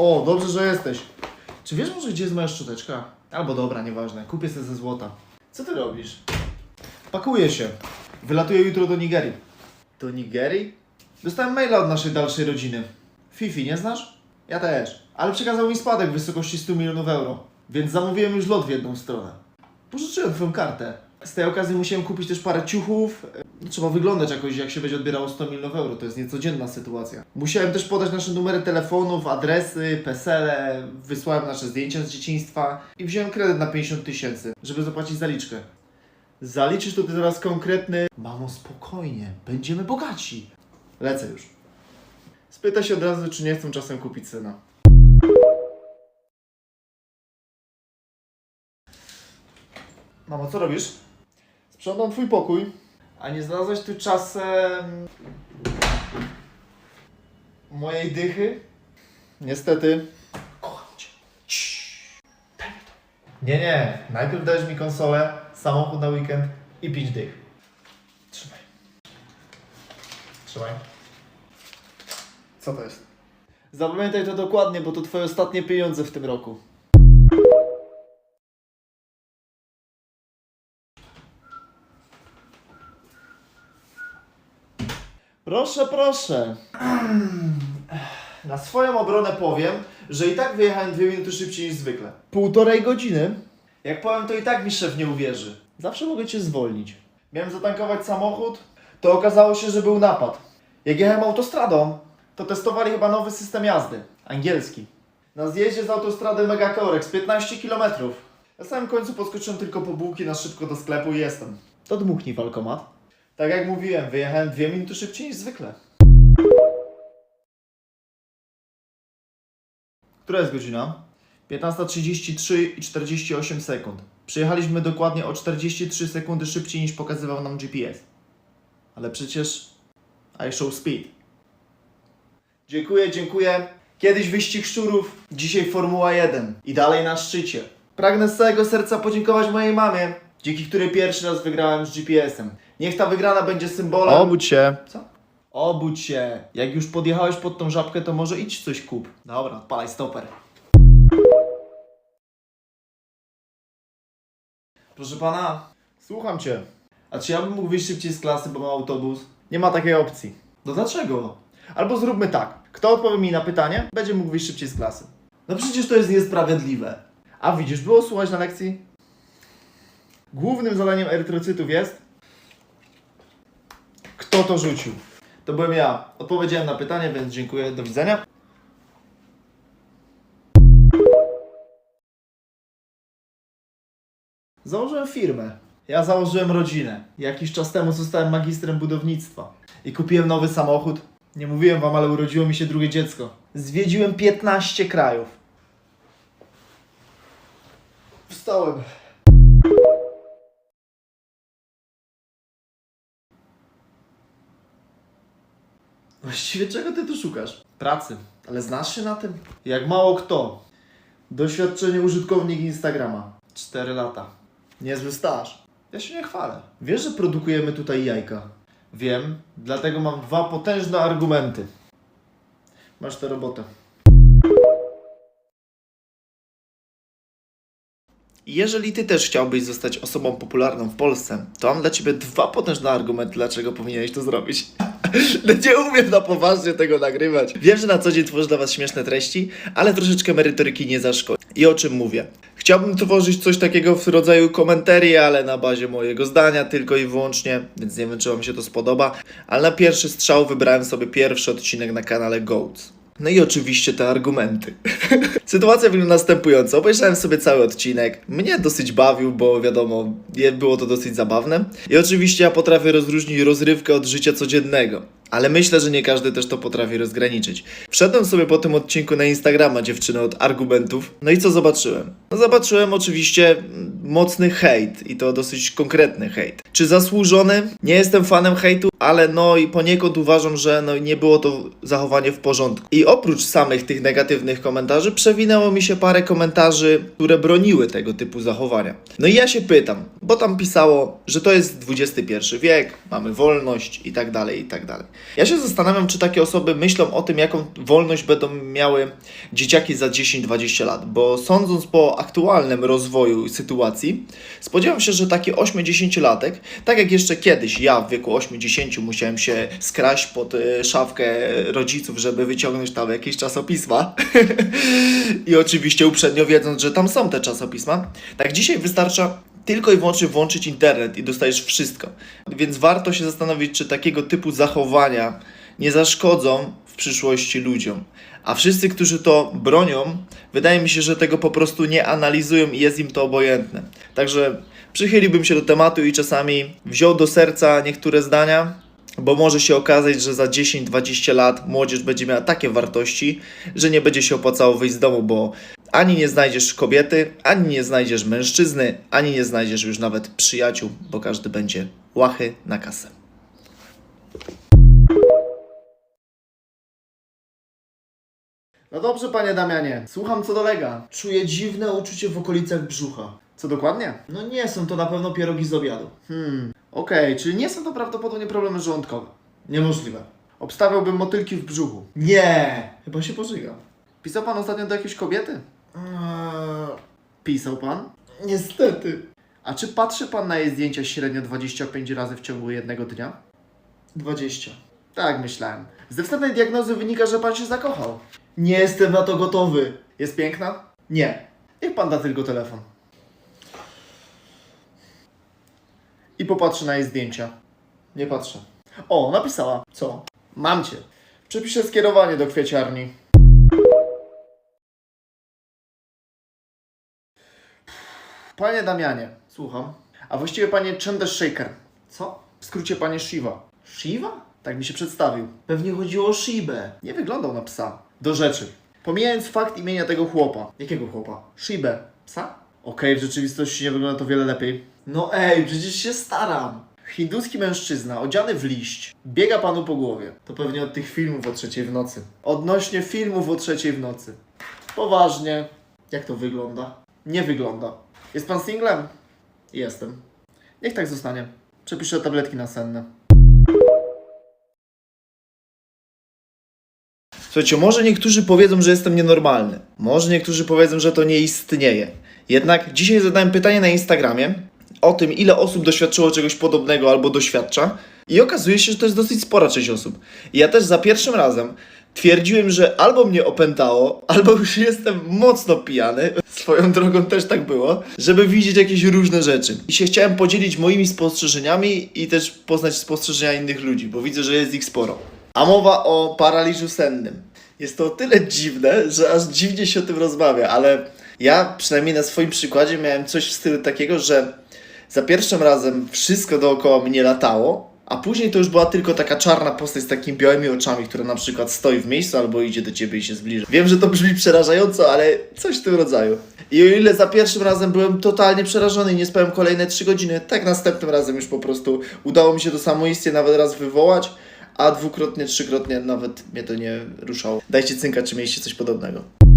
O, dobrze, że jesteś. Czy wiesz może, gdzie jest moja szczoteczka? Albo dobra, nieważne. Kupię sobie ze złota. Co ty robisz? Pakuję się. Wylatuję jutro do Nigerii. Do Nigerii? Dostałem maila od naszej dalszej rodziny. Fifi, nie znasz? Ja też. Ale przekazał mi spadek w wysokości 100 milionów euro. Więc zamówiłem już lot w jedną stronę. Pożyczyłem twoją kartę. Z tej okazji musiałem kupić też parę ciuchów. Trzeba wyglądać jakoś, jak się będzie odbierało 100 milionów euro. To jest niecodzienna sytuacja. Musiałem też podać nasze numery telefonów, adresy, pesele. Wysłałem nasze zdjęcia z dzieciństwa. I wziąłem kredyt na 50 tysięcy, żeby zapłacić zaliczkę. Zaliczysz to ty teraz konkretny... Mamo, spokojnie. Będziemy bogaci. Lecę już. Spytaj się od razu, czy nie chcą czasem kupić syna. Mamo, co robisz? Sprzątam twój pokój. A nie znalazłeś tu czasem... mojej dychy? Niestety. Kocham cię. Ciii. Daj mi to. Nie, nie. Najpierw dajesz mi konsolę, samochód na weekend i pięć dych. Trzymaj. Trzymaj. Co to jest? Zapamiętaj to dokładnie, bo to twoje ostatnie pieniądze w tym roku. Proszę, proszę. Na swoją obronę powiem, że i tak wyjechałem dwie minuty szybciej niż zwykle. Półtorej godziny? Jak powiem, to i tak mi szef nie uwierzy. Zawsze mogę cię zwolnić. Miałem zatankować samochód, to okazało się, że był napad. Jak jechałem autostradą, to testowali chyba nowy system jazdy. Angielski. Na zjeździe z autostrady Megacorex 15 km. Na samym końcu podskoczyłem tylko po bułki na szybko do sklepu i jestem. To dmuchnij walkomat. Tak jak mówiłem, wyjechałem dwie minuty szybciej niż zwykle. Która jest godzina? 15.33 i 48 sekund. Przyjechaliśmy dokładnie o 43 sekundy szybciej niż pokazywał nam GPS. Ale przecież I show speed. Dziękuję, dziękuję. Kiedyś wyścig szczurów, dzisiaj Formuła 1 i dalej na szczycie. Pragnę z całego serca podziękować mojej mamie, dzięki której pierwszy raz wygrałem z GPS-em. Niech ta wygrana będzie symbolem. Obudź się. Co? Obudź się. Jak już podjechałeś pod tą żabkę, to może idź coś kup. Dobra, odpalaj stoper. Proszę pana, słucham cię. A czy ja bym mógł wyjść szybciej z klasy, bo mam autobus? Nie ma takiej opcji. No dlaczego? Albo zróbmy tak. Kto odpowie mi na pytanie, będzie mógł wyjść szybciej z klasy. No przecież to jest niesprawiedliwe. A widzisz, było słuchać na lekcji? Głównym zadaniem erytrocytów jest kto to rzucił? To byłem ja. Odpowiedziałem na pytanie, więc dziękuję. Do widzenia. Założyłem firmę. Ja założyłem rodzinę. Jakiś czas temu zostałem magistrem budownictwa. I kupiłem nowy samochód. Nie mówiłem wam, ale urodziło mi się drugie dziecko. Zwiedziłem 15 krajów. Wstałem. Właściwie czego ty tu szukasz? Pracy. Ale znasz się na tym? Jak mało kto. Doświadczenie użytkownik Instagrama. 4 lata. Niezły staż. Ja się nie chwalę. Wiesz, że produkujemy tutaj jajka? Wiem, dlatego mam dwa potężne argumenty. Masz tę robotę. Jeżeli ty też chciałbyś zostać osobą popularną w Polsce, to mam dla ciebie dwa potężne argumenty, dlaczego powinieneś to zrobić. No nie umiem na poważnie tego nagrywać. Wiem, że na co dzień tworzę dla was śmieszne treści, ale troszeczkę merytoryki nie zaszkodzi. I o czym mówię? Chciałbym tworzyć coś takiego w rodzaju komentarii, ale na bazie mojego zdania tylko i wyłącznie, więc nie wiem, czy wam się to spodoba. Ale na pierwszy strzał wybrałem sobie pierwszy odcinek na kanale Goats. No i oczywiście te argumenty. Sytuacja wygląda następująco. Obejrzałem sobie cały odcinek. Mnie dosyć bawił, bo wiadomo, było to dosyć zabawne. I oczywiście ja potrafię rozróżnić rozrywkę od życia codziennego. Ale myślę, że nie każdy też to potrafi rozgraniczyć. Wszedłem sobie po tym odcinku na Instagrama dziewczyny od argumentów. No i co zobaczyłem? No zobaczyłem oczywiście mocny hejt i to dosyć konkretny hejt. Czy zasłużony? Nie jestem fanem hejtu, ale no i poniekąd uważam, że no nie było to zachowanie w porządku. I oprócz samych tych negatywnych komentarzy, przewinęło mi się parę komentarzy, które broniły tego typu zachowania. No i ja się pytam, bo tam pisało, że to jest XXI wiek, mamy wolność i tak dalej, i tak dalej. Ja się zastanawiam, czy takie osoby myślą o tym, jaką wolność będą miały dzieciaki za 10-20 lat, bo sądząc po aktualnym rozwoju sytuacji, spodziewam się, że taki 8-10-latek, tak jak jeszcze kiedyś ja w wieku 8-10 musiałem się skraść pod y, szafkę rodziców, żeby wyciągnąć tam jakieś czasopisma i oczywiście uprzednio wiedząc, że tam są te czasopisma, tak dzisiaj wystarcza tylko i wyłącznie włączyć internet i dostajesz wszystko. Więc warto się zastanowić, czy takiego typu zachowania nie zaszkodzą w przyszłości ludziom. A wszyscy, którzy to bronią, wydaje mi się, że tego po prostu nie analizują i jest im to obojętne. Także przychyliłbym się do tematu i czasami wziął do serca niektóre zdania, bo może się okazać, że za 10-20 lat młodzież będzie miała takie wartości, że nie będzie się opłacało wyjść z domu, bo ani nie znajdziesz kobiety, ani nie znajdziesz mężczyzny, ani nie znajdziesz już nawet przyjaciół, bo każdy będzie łachy na kasę. No dobrze, panie Damianie, słucham co dolega. Czuję dziwne uczucie w okolicach brzucha. Co dokładnie? No nie są to na pewno pierogi z obiadu. Hmm, okej, czyli nie są to prawdopodobnie problemy żołądkowe. Niemożliwe. Obstawiałbym motylki w brzuchu. Nie! Chyba się pożygam. Pisał pan ostatnio do jakiejś kobiety? Eee, pisał pan? Niestety. A czy patrzy pan na jej zdjęcia średnio 25 razy w ciągu jednego dnia? 20. Tak, myślałem. Ze wstępnej diagnozy wynika, że pan się zakochał. Nie jestem na to gotowy. Jest piękna? Nie. Niech pan da tylko telefon. I popatrzy na jej zdjęcia. Nie patrzę. O, napisała. Co? Mam cię. Przepiszę skierowanie do kwieciarni. Panie Damianie, słucham. A właściwie panie Chandrasekhar. Co? W skrócie panie Shiva. Shiva? Tak mi się przedstawił. Pewnie chodziło o Shibę. Nie wyglądał na psa. Do rzeczy. Pomijając fakt imienia tego chłopa. Jakiego chłopa? Shibę. Psa? Okej, w rzeczywistości nie wygląda to wiele lepiej. No ej, przecież się staram. Hinduski mężczyzna, odziany w liść, biega panu po głowie. To pewnie od tych filmów o trzeciej w nocy. Odnośnie filmów o trzeciej w nocy. Poważnie. Jak to wygląda? Nie wygląda. Jest pan singlem? Jestem. Niech tak zostanie. Przepiszę tabletki nasenne. Słuchajcie, może niektórzy powiedzą, że jestem nienormalny. Może niektórzy powiedzą, że to nie istnieje. Jednak dzisiaj zadałem pytanie na Instagramie o tym, ile osób doświadczyło czegoś podobnego albo doświadcza. I okazuje się, że to jest dosyć spora część osób. Ja też za pierwszym razem twierdziłem, że albo mnie opętało, albo już jestem mocno pijany. Swoją drogą też tak było, żeby widzieć jakieś różne rzeczy. I się chciałem podzielić moimi spostrzeżeniami i też poznać spostrzeżenia innych ludzi, bo widzę, że jest ich sporo. A mowa o paraliżu sennym. Jest to o tyle dziwne, że aż dziwnie się o tym rozmawia, ale ja przynajmniej na swoim przykładzie miałem coś w stylu takiego, że za pierwszym razem wszystko dookoła mnie latało, a później to już była tylko taka czarna postać z takimi białymi oczami, która na przykład stoi w miejscu albo idzie do ciebie i się zbliża. Wiem, że to brzmi przerażająco, ale coś w tym rodzaju. I o ile za pierwszym razem byłem totalnie przerażony i nie spałem kolejne 3 godziny, tak następnym razem już po prostu udało mi się to samoistnie nawet raz wywołać, a dwukrotnie, trzykrotnie nawet mnie to nie ruszało. Dajcie cynka, czy mieliście coś podobnego.